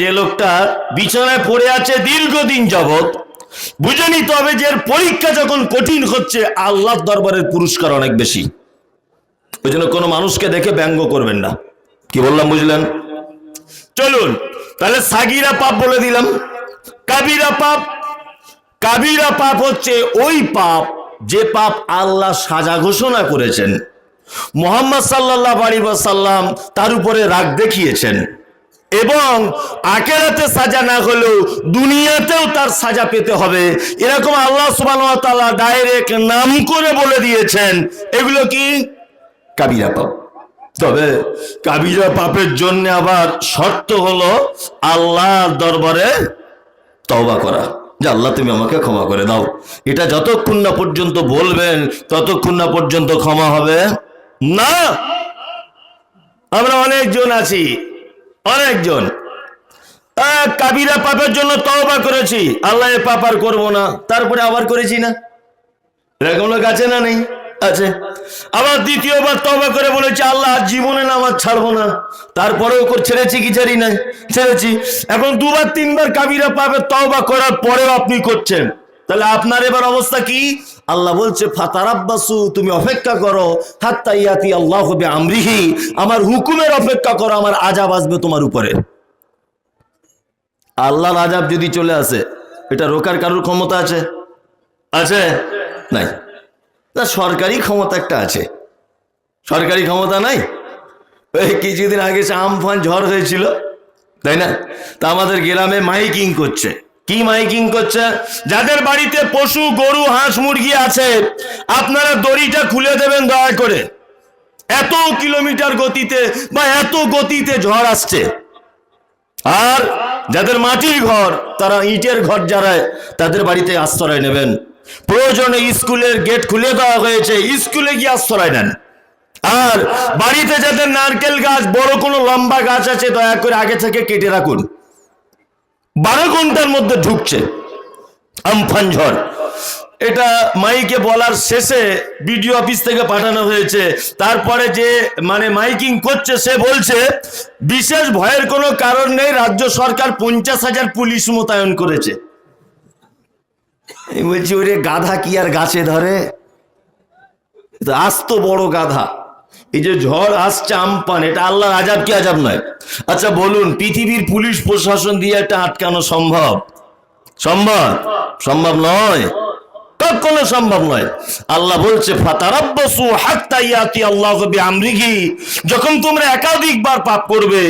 যে লোকটা বিছানায় পড়ে আছে দীর্ঘদিন যাবৎ, বুঝে নিতে হবে যে এর পরীক্ষা যখন কঠিন হচ্ছে, আল্লাহর দরবারের পুরস্কার অনেক বেশি। ওই জন্য কোনো মানুষকে দেখে ব্যঙ্গ করবেন না। কি বললাম, বুঝলেন? চলুন, তাহলে সাগিরা পাপ বলে দিলাম। কাবিরা পাপ কাবিরা পাপ হচ্ছে ওই পাপ, যে পাপ আল্লাহ সাজা ঘোষণা করেছেন। মোহাম্মদ সাল্লাহ আলী সাল্লাম তার উপরে রাগ দেখিয়েছেন। এবং আকেরাতে সাজা না হলেও দুনিয়াতেও তার সাজা পেতে হবে। এরকম আল্লাহ সুবাহ ডাইরেক্ট নাম করে বলে দিয়েছেন। এগুলো কি? কাবিরা পাপ। তবে কাবিরা পাপের জন্য আবার শর্ত হলো আল্লাহর দরবারে তওবা করা। যে আল্লাহ, তুমি আমাকে ক্ষমা করে দাও। এটা যতক্ষণ না পর্যন্ত বলবেন, ততক্ষণ না পর্যন্ত ক্ষমা হবে না। আমরা অনেকজন আছি। অনেকজন কাবিরা পাপের জন্য তওবা করেছি। আল্লাহ এ পাপ আর করব না। তারপরে আবার করেছি না? এরকম লোক আছে না নেই? আছে। আবার দ্বিতীয়বার তবা করে বলেছে, আল্লাহ জীবনে নামাজ ছাড়বো না। তারপরেও ছেড়েছি কি ছাড়ি নাই? ছেড়েছি। এখন দুবার, তিনবার কাবিরা পাবে তবা করার পরেও আপনি করছেন। তাহলে আপনার এবার অবস্থা কি? আল্লাহ বলছে, ফাতারাব্বাসু, তুমি অপেক্ষা করো, হাত্তা ইয়াতি আল্লাহ হবে আমরিহি আমার হুকুমের অপেক্ষা করো, আমার আজাব আসবে তোমার উপরে। আল্লাহর আজাব যদি চলে আসে, এটা রোকার কারোর ক্ষমতা আছে? আছে? নাই। না, সরকারি ক্ষমতা একটা আছে। সরকারি ক্ষমতা নাই? ওই কিছুদিন আগে আমফান ঝড় হয়েছিল, তাই না? তা আমাদের গ্রামে মাইকিং করছে। কি মাইকিং করছে? যাদের বাড়িতে পশু, গরু, হাঁস, মুরগি আছে, আপনারা দড়িটা খুলে দেবেন দয়া করে। এত কিলোমিটার গতিতে বা এত গতিতে ঝড় আসছে। আর যাদের মাটির ঘর, তারা ইটের ঘর যারা তাদের বাড়িতে আশ্রয় নেবেন। প্রয়োজনে স্কুলের গেট খুলে দেওয়া হয়েছে, স্কুলে গিয়ে আশ্রয় নেন। আর বাড়িতে যাদের নারকেল গাছ, বড় কোনো লম্বা গাছ আছে, দয়া করে আগে থেকে কেটে রাখুন। বারো ঘণ্টার মধ্যে ঢুকছে। আমফান ঝড়। এটা মাইকে বলার শেষে বিডিও অফিস থেকে পাঠানো হয়েছে। তারপরে যে মানে মাইকিং করছে, সে বলছে, বিশেষ ভয়ের কোনো কারণ নেই, রাজ্য সরকার পঞ্চাশ হাজার পুলিশ মোতায়েন করেছে। বলছি, ওরে গাধা কি আর গাছে ধরে? আস্ত বড় গাধা। এই যে ঝড় আসছে আমপান, এটা আল্লাহ আজাব কি আজাব নয়? আচ্ছা বলুন, পৃথিবীর পুলিশ প্রশাসন দিয়ে এটা আটকানো সম্ভব? সম্ভব? সম্ভব নয়? কখনো সম্ভব নয়। আল্লাহ বলছে যখন তোমরা একাধিকবার পাপ করবে,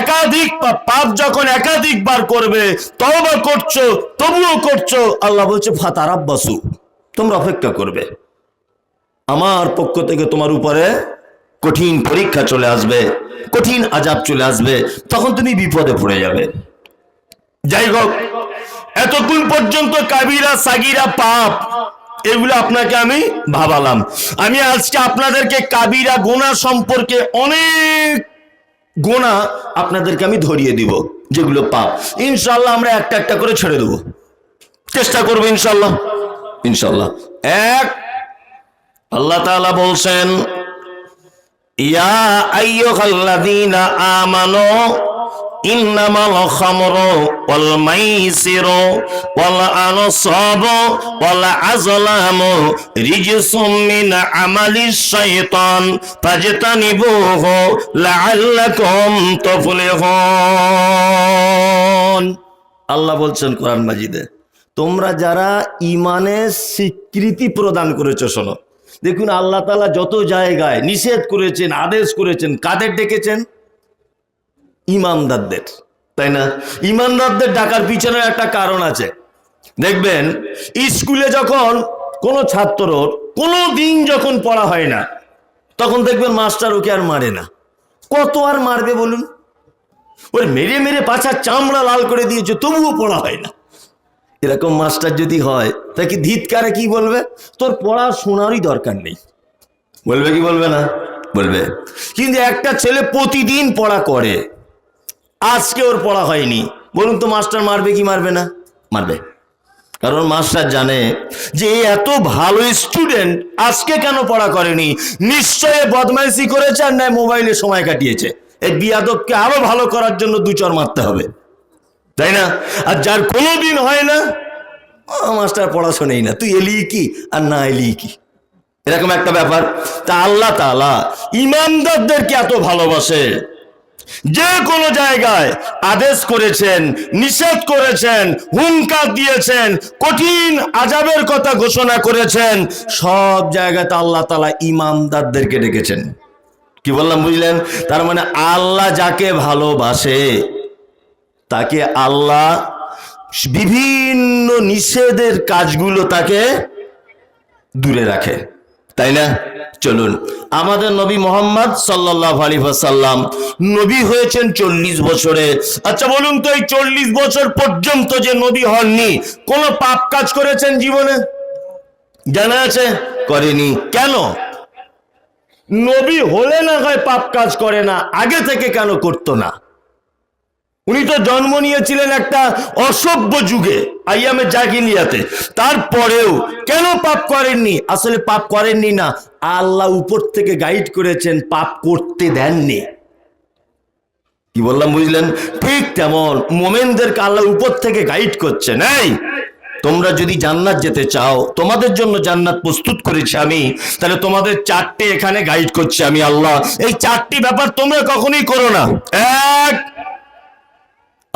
একাধিক পাপ যখন একাধিকবার করবে, তওবা করছ, তবুও করছ, আল্লাহ বলছে, ফাতারাব্বাসু, তোমরা অপেক্ষা করবে। আমার পক্ষ থেকে তোমার উপরে কঠিন পরীক্ষা চলে আসবে, কঠিন আজাব চলে আসবে, তখন তুমি বিপদে পড়ে যাবে। যাই হোক, এতক্ষণ পর্যন্ত কাবিরা, সাগিরা, পাপ, এগুলো আপনাকে আমি ভাবালাম। আমি আজকে আপনাদেরকে কাবিরা গোনা সম্পর্কে অনেক গোনা আপনাদেরকে আমি ধরিয়ে দিব, যেগুলো পাপ। ইনশাল্লাহ আমরা একটা একটা করে ছেড়ে দেবো। চেষ্টা করব ইনশাল্লাহ ইনশাল্লাহ এক, আল্লাহ তাআলা বলছেন ইয়া আইয়ুহাল্লাযীনা আমানু ইন্নামাল খামরু ওয়াল মাইসিরু ওয়াল আনসাবু ওয়াল আজলামু রিজসুম মিন আমালিশ শাইতান ফাজতানিবুহু লাআল্লাকুম তুফলিহুন। আল্লাহ বলছেন কোরআন মাজিদে, তোমরা যারা ইমানের স্বীকৃতি প্রদান করেছ শোনো। দেখুন আল্লাহ তালা যত জায়গায় নিষেধ করেছেন, আদেশ করেছেন, কাদের ডেকেছেন? ইমানদারদের, তাই না? ইমানদারদের ডাকার পিছনে একটা কারণ আছে। দেখবেন, স্কুলে যখন কোনো ছাত্রর কোনো দিন যখন পড়া হয় না, তখন দেখবেন মাস্টার ওকে আর মারে না। কত আর মারবে বলুন? ওর মেরে মেরে পাছার চামড়া লাল করে দিয়েছে, তবুও পড়া হয় না। এরকম মাস্টার যদি হয়, তা কি ধিৎকারে কি বলবে? তোর পড়া শোনারই দরকার নেই। বলবে কি বলবে না? বলবে। কিন্তু একটা ছেলে প্রতিদিন পড়া করে। আজকে ওর পড়া হয়নি। বলুন তো মাস্টার মারবে কি মারবে না? মারবে। কারণ মাস্টার জানে যে এত ভালো স্টুডেন্ট আজকে কেন পড়া করেনি? নিশ্চয় এ বদমাইশি করেছে আর নয় মোবাইলে সময় কাটিয়েছে। এই বিয়াদবকে আরও ভালো করার জন্য দু চর মারতে হবে। তাই না? আর যার কোনো দিন হয় না "ও, মাস্টার পড়াশোনাই না। তুই এলি কি আর না এলি কি? এরকম একটা ব্যাপার। তা আল্লাহ তাআলা ইমানদারদেরকে এত ভালোবাসে। যে কোনো জায়গায় আদেশ করেছেন নিষেধ করেছেন হুঙ্কার দিয়েছেন কঠিন আজাবের কথা ঘোষণা করেছেন সব জায়গাতে আল্লাহ তালা ইমানদারদেরকে ডেকেছেন। কি বললাম বুঝলেন? তার মানে আল্লাহ যাকে ভালোবাসে তাকে আল্লাহ বিভিন্ন নিষেধের কাজগুলো তাকে দূরে রাখে। তাই না? চলুন। আমাদের নবী মোহাম্মদ সাল্লাহ আলী নবী হয়েছেন চল্লিশ বছরে। আচ্ছা বলুন তো এই চল্লিশ বছর পর্যন্ত যে নবী হননি, কোন পাপ কাজ করেছেন জীবনে? জানা আছে? করেনি। কেন? নবী হলে না হয় পাপ কাজ করে না, আগে থেকে কেন করতো না? উনি তো জন্ম নিয়েছিলেন একটা অসভ্য যুগে আইয়ামে জাগিলিয়াতে তারপরেও কেন পাপ করেননি? আসলে পাপ করেননি না, আল্লাহ উপর থেকে গাইড করেছেন, পাপ করতে দেননি। কি বললাম, বুঝলেন? ঠিক তেমন মোমেনদেরকে আল্লাহ উপর থেকে গাইড করছেন। এই, তোমরা যদি জান্নাত যেতে চাও, তোমাদের জন্য জান্নাত প্রস্তুত করেছি আমি, তাহলে তোমাদের চারটে এখানে গাইড করছি আমি, আল্লাহ। এই চারটি ব্যাপার তোমরা কখনোই করো না। এক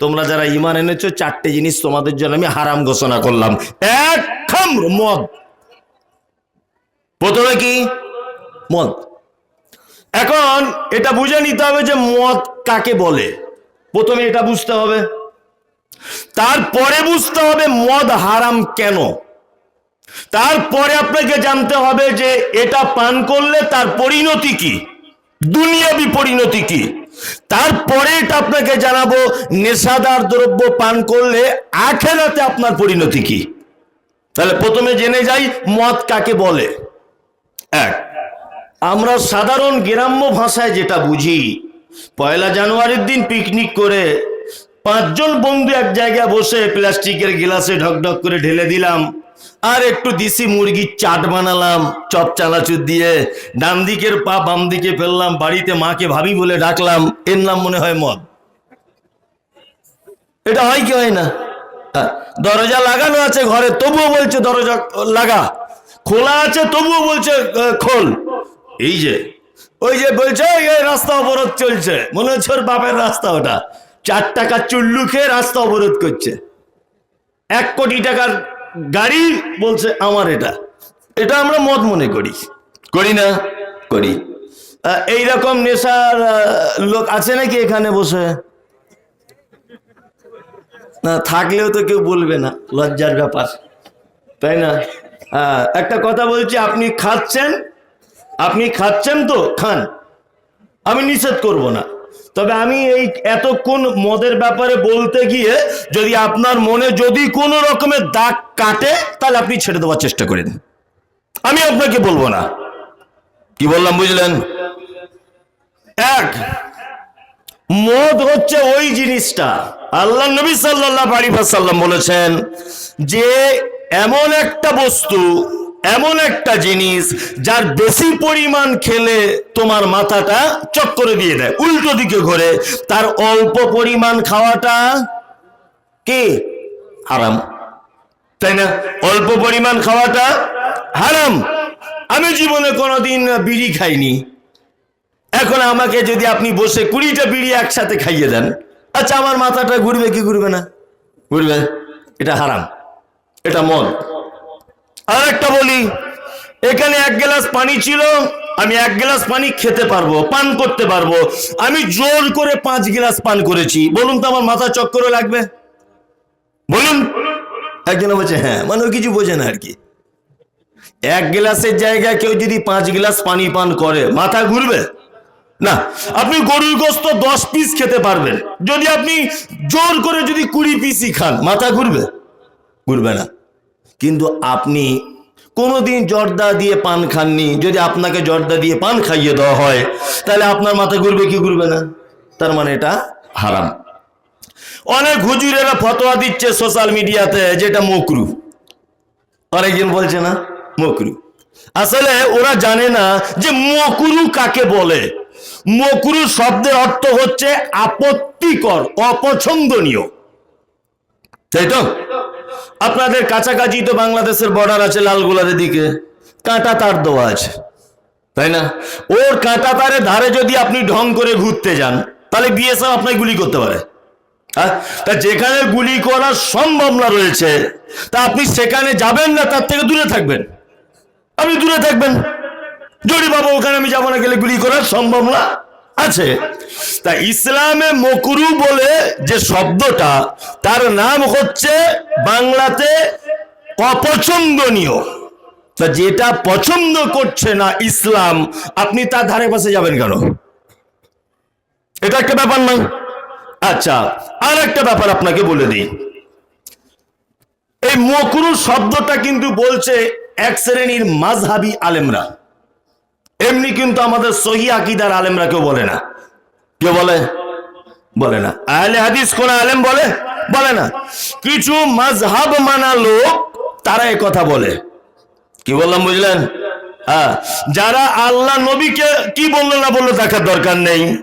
তোমরা যারা ইমান এনেছো, চারটে জিনিস তোমাদের জন্য আমি হারাম ঘোষণা করলাম। এক মদ। প্রথমে কি? মদ। এখন এটা বুঝে নিতে হবে যে মদ কাকে বলে। প্রথমে এটা বুঝতে হবে। তারপরে বুঝতে হবে মদ হারাম কেন। তারপরে আপনাকে জানতে হবে যে এটা পান করলে তার পরিণতি কি। দুনিয়াবি পরিণতি কি। তারপরে এটা আপনাকে জানাব, নেশাদার দ্রব্য পান করলে আখেরাতে আপনার পরিণতি কি? তাহলে প্রথমে জেনে যাই মদ কাকে বলে। এক, আমরা সাধারণ গ্রাম্য ভাষায় যেটা বুঝি, পয়লা জানুয়ারির দিন পিকনিক করে পাঁচজন বন্ধু এক জায়গায় বসে প্লাস্টিকের গ্লাসে ঢকঢক করে ঢেলে দিলাম। আর একটু দিশি মুরগির চাট বানালাম চপ চানাচুর দিয়ে। ডান দিকের পা বাম দিকে ফেললাম বাড়িতে মাকে ভাবি বলে ডাকলাম এর নাম মনে হয় মদ। এটা হয় কি হয় না? দরজা লাগানো আছে ঘরে তবুও বলছে দরজা লাগা। খোলা আছে তবুও বলছে খোল। এই যে ওই যে বলছে "এই, এই রাস্তা অবরোধ চলছে। মনে হচ্ছে বাপের রাস্তা ওটা। চার টাকা চুল্লু খেয়ে রাস্তা অবরোধ করছে। এক কোটি টাকার গাড়ি বলছে আমার এটা। এটা আমরা মত মনে করি। করি না। করি। এইরকম নেশার লোক আছে নাকি এখানে বসে? না থাকলেও তো কেউ বলবে না লজ্জার ব্যাপার। তাই না? একটা কথা বলছি আপনি খাচ্ছেন আপনি খাচ্ছেন তো খান। আমি নিষেধ করব না। তবে আমি এই এতক্ষণ মদের ব্যাপারে বলতে গিয়ে যদি আপনার মনে যদি কোনো রকমের দাগ কাটে, তাহলে আপনি ছেড়ে দেওয়ার চেষ্টা করেন। আমি আপনাকে বলব না। কি বললাম, বুঝলেন? এক, মদ হচ্ছে ওই জিনিসটা। আল্লাহ নবী সাল্লাহ সাল্লাম বলেছেন যে, এমন একটা বস্তু এমন একটা জিনিস যার বেশি পরিমাণ খেলে তোমার মাথাটা চক্করে দিয়ে দেয়, উল্টো দিকে ঘোরে। তার অল্প পরিমাণ খাওয়াটা কি? হারাম। তাই না? অল্প পরিমাণ খাওয়াটা হারাম। আমি জীবনে কোনোদিন বিড়ি খাইনি। এখন আমাকে যদি আপনি বসে কুড়িটা বিড়ি একসাথে খাইয়ে দেন আচ্ছা আমার মাথাটা ঘুরবে কি ঘুরবে না? ঘুরবে? এটা হারাম। এটা মদ। আর একটা বলি, এখানে এক গ্লাস পানি ছিল, আমি এক গ্লাস পানি খেতে পারব, পান করতে পারব। আমি জোর করে পাঁচ গ্লাস পান করেছি। বলুন তো আমার মাথা চক্করে লাগবে? বলুন। একজনে বলছে হ্যাঁ। মানে কিছু বোঝে না আর কি। এক গ্লাসের জায়গায় কেউ যদি পাঁচ গ্লাস পানি পান করে, মাথা ঘুরবে? না। আপনি গরুর গোস্ত দশ পিস খেতে পারবেন। যদি আপনি জোর করে যদি কুড়ি পিসই খান, মাথা ঘুরবে? ঘুরবে না। কিন্তু আপনি কোনোদিন জর্দা দিয়ে পান খাননি। যদি আপনাকে জর্দা দিয়ে পান খাইয়ে দেওয়া হয়, তাহলে আপনার মাথা ঘুরবে, কি ঘুরবে না? তার মানে এটা হারাম। অনেক হুজুরেরা ফতোয়া দিচ্ছে সোশ্যাল মিডিয়াতে, যেটা মকরু। অনেকজন বলছে না, মকরু। আসলে ওরা জানে না যে মকরু কাকে বলে। মকরু শব্দের অর্থ হচ্ছে আপত্তিকর, অপছন্দনীয়। তাই তো? আপনাদের কাছাকাছি তো বাংলাদেশের বর্ডার আছে লালগোলার দিকে। কাঁটা তার দেওয়া আছে। তাই না? ওর কাঁটা তারের ধারে যদি আপনি ঢং করে ঘুরতে যান, তাহলে বিএসএফ আপনাকে গুলি করতে পারে। হ্যাঁ? তা যেখানে গুলি করার সম্ভাবনা রয়েছে, তা আপনি সেখানে যাবেন না, তার থেকে দূরে থাকবেন। আপনি দূরে থাকবেন। জড়ি বাবা, ওখানে আমি যাব না, গেলে গুলি করার সম্ভাবনা আছে। তা ইসলামে মকুরু বলে যে শব্দটা, তার নাম হচ্ছে বাংলাতে অপছন্দনীয়। তা যেটা পছন্দ করছে না ইসলাম, আপনি তার ধারে পাশে যাবেন কেন? এটা একটা ব্যাপার না আচ্ছা আর একটা ব্যাপার আপনাকে বলে দিই। এই মকরু শব্দটা কিন্তু বলছে এক শ্রেণির মাঝহাবি আলেমরা। এমনি কিন্তু আমাদের সহি আকিদার আলেমরা কেউ বলে না। কেউ বলে? বলে না। আহলে হাদিস কোন আলেম বলে? বলে না। কিছু মাঝহাব মানা লোক তারা কথা বলে। কি বললাম বুঝলেন? হ্যাঁ। যারা আল্লাহ নবীকে কি বলল না বলল দেখার দরকার নেই।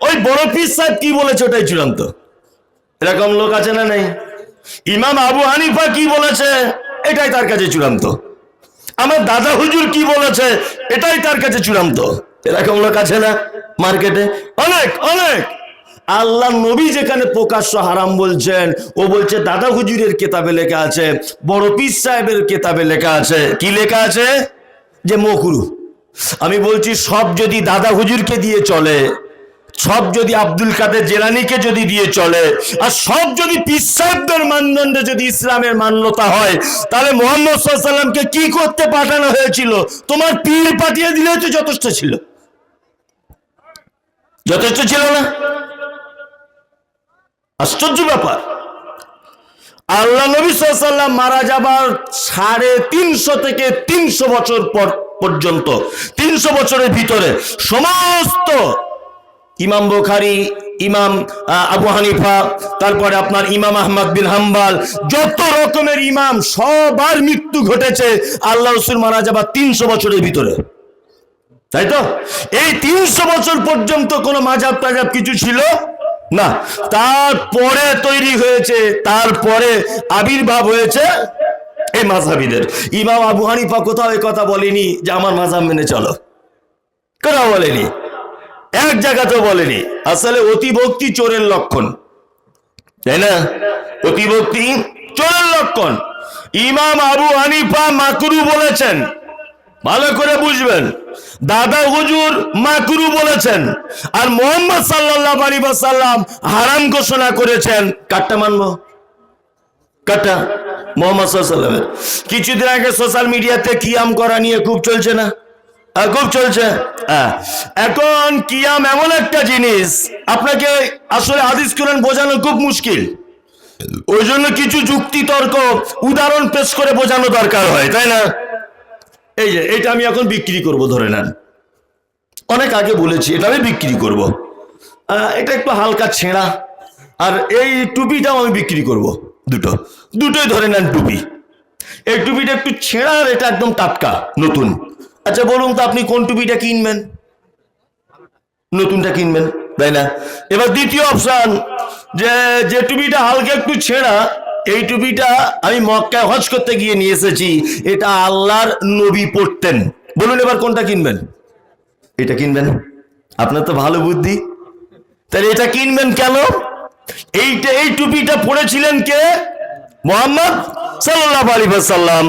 ওই বড় পীর সাহেব কি বলেছে ওটাই চূড়ান্ত। এরকম লোক আছে না নেই? ইমাম আবু হানিফা কি বলেছে? এটাই তার কাছে চূড়ান্ত। আমার দাদা হুজুর কি বলেছে? এটাই তার কাছে চূড়ান্ত। এরকম লোক আছে না মার্কেটে? অনেক অনেক। আল্লাহ নবী যেখানে প্রকাশ্য হারাম বলছেন, ও বলছে দাদা হুজুরের কেতাবে লেখা আছে, বড় পীর সাহেবের কেতাবে লেখা আছে। কি লেখা আছে? যে মকুরু। আমি বলছি, সব যদি দাদা হুজুরকে দিয়ে চলে সব যদি আব্দুল কাদের জেলানিকে যদি দিয়ে চলে, আর সব যদি পীর সাহেবদের মানদণ্ডে যদি ইসলামের মান্যতা হয়, তাহলে মোহাম্মদ সাল্লামকে কি করতে পাঠানো হয়েছিল? তোমার পীর পাঠিয়ে দিলে তো যথেষ্ট ছিল। যথেষ্ট ছিল না? আশ্চর্য ব্যাপার। আল্লাহ নবী সাল্লাম মারা যাবার সাড়ে তিনশো থেকে তিনশো বছর পর পর্যন্ত, তিনশো বছরের ভিতরে সমস্ত ইমাম বোখারি, ইমাম আবু হানিফা, তারপরে আপনার ইমাম আহমদ বিন হাম্বাল, যত রকমের ইমাম সবার মৃত্যু ঘটেছে আল্লাহ রসুল মারা যাবার তিনশো বছরের ভিতরে। তাই তো? এই তিনশো বছর পর্যন্ত কোনো মাজাব টাজাব কিছু ছিল? না। তারপরে তৈরি হয়েছে, তারপরে আবির্ভাব হয়েছে এই মাঝহাবিদের ইমাম আবু হানিফা কোথাও কথা বলেনি যে আমার মাঝহাব মেনে চলো। কোথাও বলেনি। এক জায়গাতেও বলেনি। আসলে অতিভক্তি চোরের লক্ষণ। তাই না? অতিভক্তি চোরের লক্ষণ। ইমাম আবু হানিফা মাকরু বলেছেন। ভালো করে বুঝবেন। দাদা হুজুর মাকরু বলেছেন। আর মোহাম্মদ সাল্লাহ আলী সাল্লাম হারাম ঘোষণা করেছেন। কাটটা মানবো? কাটটা মোহাম্মদ সাল্লামের কিছুদিন আগে সোশ্যাল মিডিয়াতে কিয়াম করা নিয়ে খুব চলছে না? খুব চলছে। হ্যাঁ। এখন কিয়াম এমন একটা জিনিস, আপনাকে আসলে হাদিস কোরআন বোঝানো খুব মুশকিল। ওই জন্য কিছু যুক্তি তর্ক উদাহরণ পেশ করে বোঝানো দরকার হয়, তাই না? এই যে, এটা আমি এখন বিক্রি করব, ধরে নেন। অনেক আগে বলেছি, এটা আমি বিক্রি করব। এটা একটু হালকা ছেঁড়া, আর এই টুপিটাও আমি বিক্রি করব, দুটো। দুটোই ধরে নেন টুপি। এই টুপিটা একটু ছেঁড়া আর এটা একদম টাটকা, নতুন। আচ্ছা বলুন তো আপনি কোন টুপিটা কিনবেন? নতুনটা কিনবেন, তাই না? এবার দ্বিতীয় অপশন যে যে টুপিটা হালকা একটু ছেঁড়া, এই টুপিটা আমি মক্কায় হজ করতে গিয়ে নিয়ে এসেছি। এটা আল্লাহর নবী পড়তেন বলুন এবার কোনটা কিনবেন? এটা কিনবেন। আপনার তো ভালো বুদ্ধি। তাহলে এটা কিনবেন কেন? এইটা, এই টুপিটা পড়েছিলেন কে? মোহাম্মদ সাল্লাহ আলী সাল্লাম